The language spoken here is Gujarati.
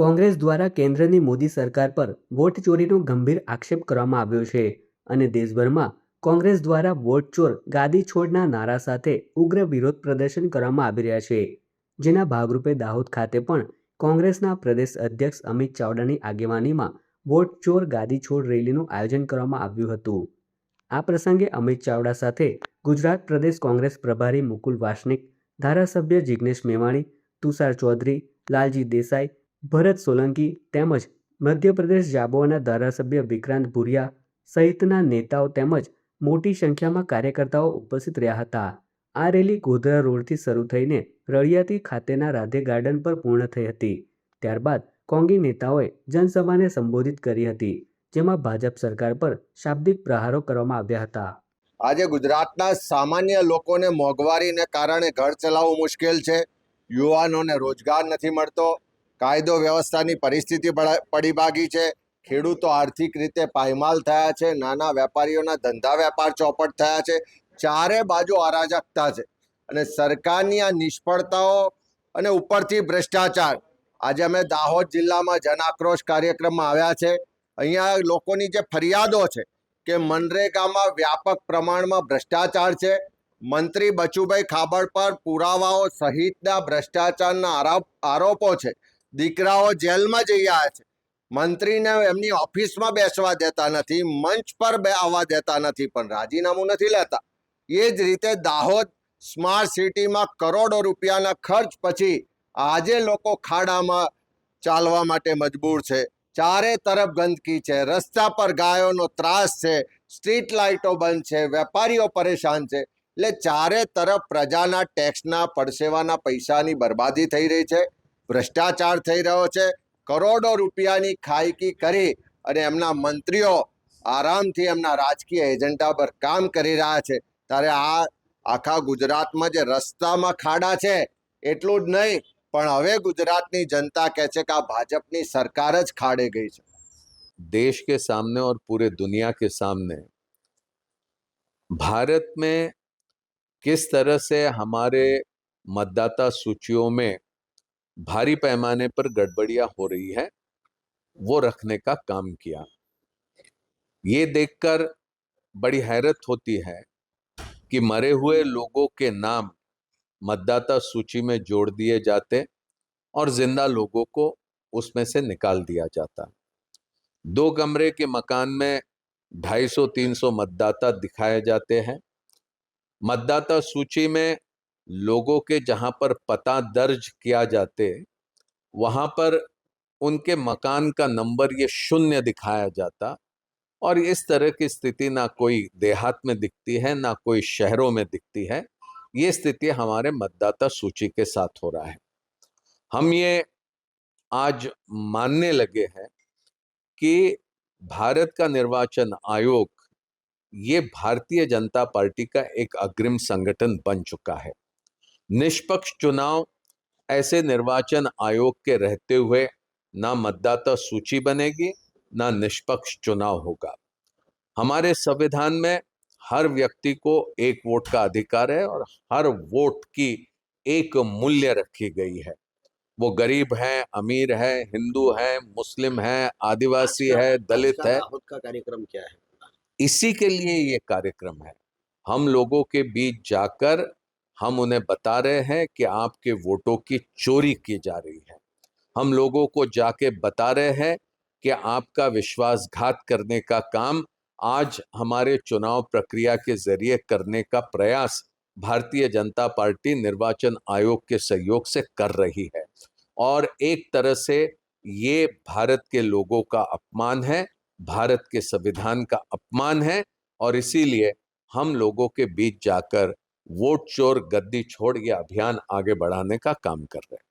કોંગ્રેસ દ્વારા કેન્દ્રની મોદી સરકાર પર વોટ ચોરીનો ગંભીર આક્ષેપ કરવામાં આવ્યો છે અને દેશભરમાં કોંગ્રેસ દ્વારા વોટ ચોર ગાદી છોડના નારા સાથે ઉગ્ર વિરોધ પ્રદર્શન કરવામાં આવી રહ્યા છે જેના ભાગરૂપે દાહોદ ખાતે પણ કોંગ્રેસના પ્રદેશ અધ્યક્ષ અમિત ચાવડાની આગેવાનીમાં વોટ ચોર ગાદી છોડ રેલીનું આયોજન કરવામાં આવ્યું હતું આ પ્રસંગે અમિત ચાવડા સાથે ગુજરાત પ્રદેશ કોંગ્રેસ પ્રભારી મુકુલ વાસનિક ધારાસભ્ય જિગ્નેશ મેવાણી તુષાર ચૌધરી લાલજી દેસાઈ ભરત સોલંકી તેમજ મધ્યપ્રદેશ જાબોના ધારાસભ્ય વિક્રાંત ભુરિયા સહિતના નેતાઓ તેમજ મોટી સંખ્યામાં કાર્યકર્તાઓ ઉપસ્થિત રહ્યા હતા આ રેલી ગોધરા રોડથી શરૂ થઈને રળિયાતી ખાતેના રાધે ગાર્ડન પર પૂર્ણ થઈ હતી ત્યારબાદ કોંગી નેતાઓએ જનસભાને સંબોધિત કરી હતી જેમાં ભાજપ સરકાર પર શાબ્દિક પ્રહારો કરવામાં આવ્યા હતા આજે ગુજરાતના સામાન્ય લોકોને મોંઘવારીને કારણે ઘર ચલાવવું મુશ્કેલ છે યુવાનોને રોજગાર નથી મળતો કાયદો વ્યવસ્થાની પરિસ્થિતિ પડી ભાગી છે ખેડૂતો આર્થિક રીતે પાયમાલ થયા છે નાના વેપારીઓના ધંધા વેપાર ચોપટ થયા છે ચારે બાજુ અરાજકતા છે અને સરકારની આ નિષ્ફળતાઓ અને ઉપરથી ભ્રષ્ટાચાર આજે અમે દાહોદ જિલ્લામાં જન આક્રોશ કાર્યક્રમમાં આવ્યા છે અહીંયા લોકોની જે ફરિયાદો છે કે મનરેગામાં વ્યાપક પ્રમાણમાં ભ્રષ્ટાચાર છે મંત્રી બચુભાઈ ખાબડ પર પુરાવાઓ સહિતના ભ્રષ્ટાચારના આરોપ આરોપો છે દીકરાઓ જેલમાં જઈ રહ્યા છે મંત્રીને એમની ઓફિસમાં બેસવા દેતા નથી મંચ પર આવવા દેતા નથી પણ રાજીનામું નથી લેતા એ જ રીતે દાહોદ સ્માર્ટ સિટીમાં કરોડો રૂપિયાના ખર્ચ પછી આજે લોકો ખાડામાં ચાલવા માટે મજબૂર છે ચારે તરફ ગંદકી છે રસ્તા પર ગાયોનો ત્રાસ છે સ્ટ્રીટ લાઇટો બંધ છે વેપારીઓ પરેશાન છે એટલે ચારે તરફ પ્રજાના ટેક્સના પડસેવાના પૈસાની બરબાદી થઈ રહી છે भ्रष्टाचार થઈ રહ્યો છે કરોડો રૂપિયા ની ખાયકી કરી અને એમના મંત્રીઓ આરામથી એમના રાજકીય એજન્ડા પર કામ કરી રહ્યા છે ત્યારે આ આખા ગુજરાતમાં જે રસ્તામાં ખાડા છે એટલું જ નહીં પણ હવે ગુજરાતની જનતા કહે છે કે આ ભાજપની સરકાર જ ખાડે ગઈ છે દેશ کے سامنے اور پورے દુનિયા کے سامنے ભારત میں کس طرح سے ہمارے મતદાતા સૂચિઓમાં भारी पैमाने पर गड़बड़ियां हो रही है वो रखने का काम किया ये देखकर बड़ी हैरत होती है कि मरे हुए लोगों के नाम मतदाता सूची में जोड़ दिए जाते और जिंदा लोगों को उसमें से निकाल दिया जाता दो कमरे के मकान में 250-300 मतदाता दिखाए जाते हैं मतदाता सूची में लोगों के जहाँ पर पता दर्ज किया जाते वहाँ पर उनके मकान का नंबर ये शून्य दिखाया जाता और इस तरह की स्थिति ना कोई देहात में दिखती है ना कोई शहरों में दिखती है ये स्थिति हमारे मतदाता सूची के साथ हो रहा है हम ये आज मानने लगे हैं कि भारत का निर्वाचन आयोग ये भारतीय जनता पार्टी का एक अग्रिम संगठन बन चुका है निष्पक्ष चुनाव ऐसे निर्वाचन आयोग के रहते हुए ना मतदाता सूची बनेगी ना निष्पक्ष चुनाव होगा हमारे संविधान में हर व्यक्ति को एक वोट का अधिकार है और हर वोट की एक मूल्य रखी गई है वो गरीब है अमीर है हिंदू है मुस्लिम है आदिवासी अच्छा, है दलित है खुद का कार्यक्रम क्या है इसी के लिए ये कार्यक्रम है हम लोगों के बीच जाकर हम उन्हें बता रहे हैं कि आपके वोटों की चोरी की जा रही है हम लोगों को जाके बता रहे हैं कि आपका विश्वासघात करने का काम आज हमारे चुनाव प्रक्रिया के जरिए करने का प्रयास भारतीय जनता पार्टी निर्वाचन आयोग के सहयोग से कर रही है और एक तरह से ये भारत के लोगों का अपमान है भारत के संविधान का अपमान है और इसीलिए हम लोगों के बीच जाकर वोट चोर गद्दी छोड़ ये अभियान आगे बढ़ाने का काम कर रहे हैं